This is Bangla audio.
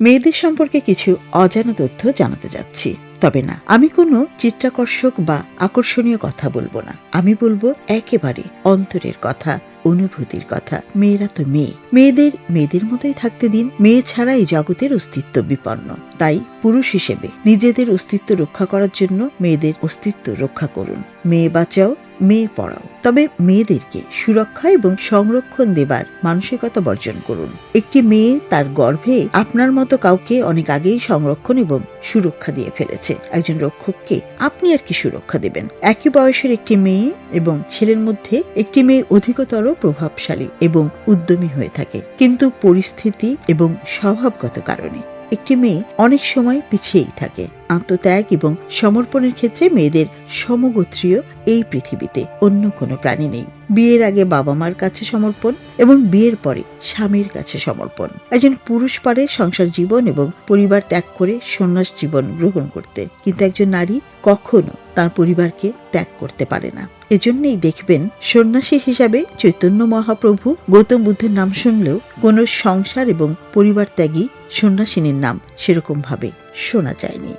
মেয়েদের সম্পর্কে কিছু অজানা তথ্য জানাতে যাচ্ছি। তবে না, আমি কোনো চিত্রাকর্ষক বা আকর্ষণীয় কথা বলব না। আমি বলব একেবারে অন্তরের কথা, অনুভূতির কথা। মেয়েরা তো মেয়ে। মেয়েদের মেয়েদের মতোই থাকতে দিন। মেয়ে ছাড়া এই জগতের অস্তিত্ব বিপন্ন। তাই পুরুষ হিসেবে নিজেদের অস্তিত্ব রক্ষা করার জন্য মেয়েদের অস্তিত্ব রক্ষা করুন। মেয়ে বাঁচাও মেয়ে পড়াও। তবে মেয়েদেরকে সুরক্ষা এবং সংরক্ষণ দেবার মানসিকতা বর্জন করুন। একটি মেয়ে তার গর্ভে আপনার মতো কাউকে অনেক আগেই সংরক্ষণ এবং সুরক্ষা দিয়ে ফেলেছে। একজন রক্ষককে আপনি আর কি সুরক্ষা দেবেন? একই বয়সের একটি মেয়ে এবং ছেলের মধ্যে একটি মেয়ে অধিকতর প্রভাবশালী এবং উদ্যমী হয়ে থাকে। কিন্তু পরিস্থিতি এবং স্বভাবগত কারণে একটি মেয়ে অনেক সময় পিছিয়েই থাকে। আত্মত্যাগ এবং সমর্পণের ক্ষেত্রে মেয়েদের সমগোত্রীয় এই পৃথিবীতে অন্য কোনো প্রাণী নেই। বিয়ের আগে বাবা মার কাছে সমর্পণ এবং বিয়ের পরে স্বামীর কাছে সমর্পণ। একজন পুরুষ পারে সংসার জীবন এবং পরিবার ত্যাগ করে সন্ন্যাস জীবন গ্রহণ করতে। কিন্তু একজন নারী কখনো তার পরিবারকে ত্যাগ করতে পারে না। এজন্যই দেখবেন সন্ন্যাসী হিসাবে চৈতন্য মহাপ্রভু গৌতম বুদ্ধের নাম শুনলেও কোনো সংসার এবং পরিবার ত্যাগী সন্ন্যাসিনীর নাম সেরকমভাবে শোনা যায়নি।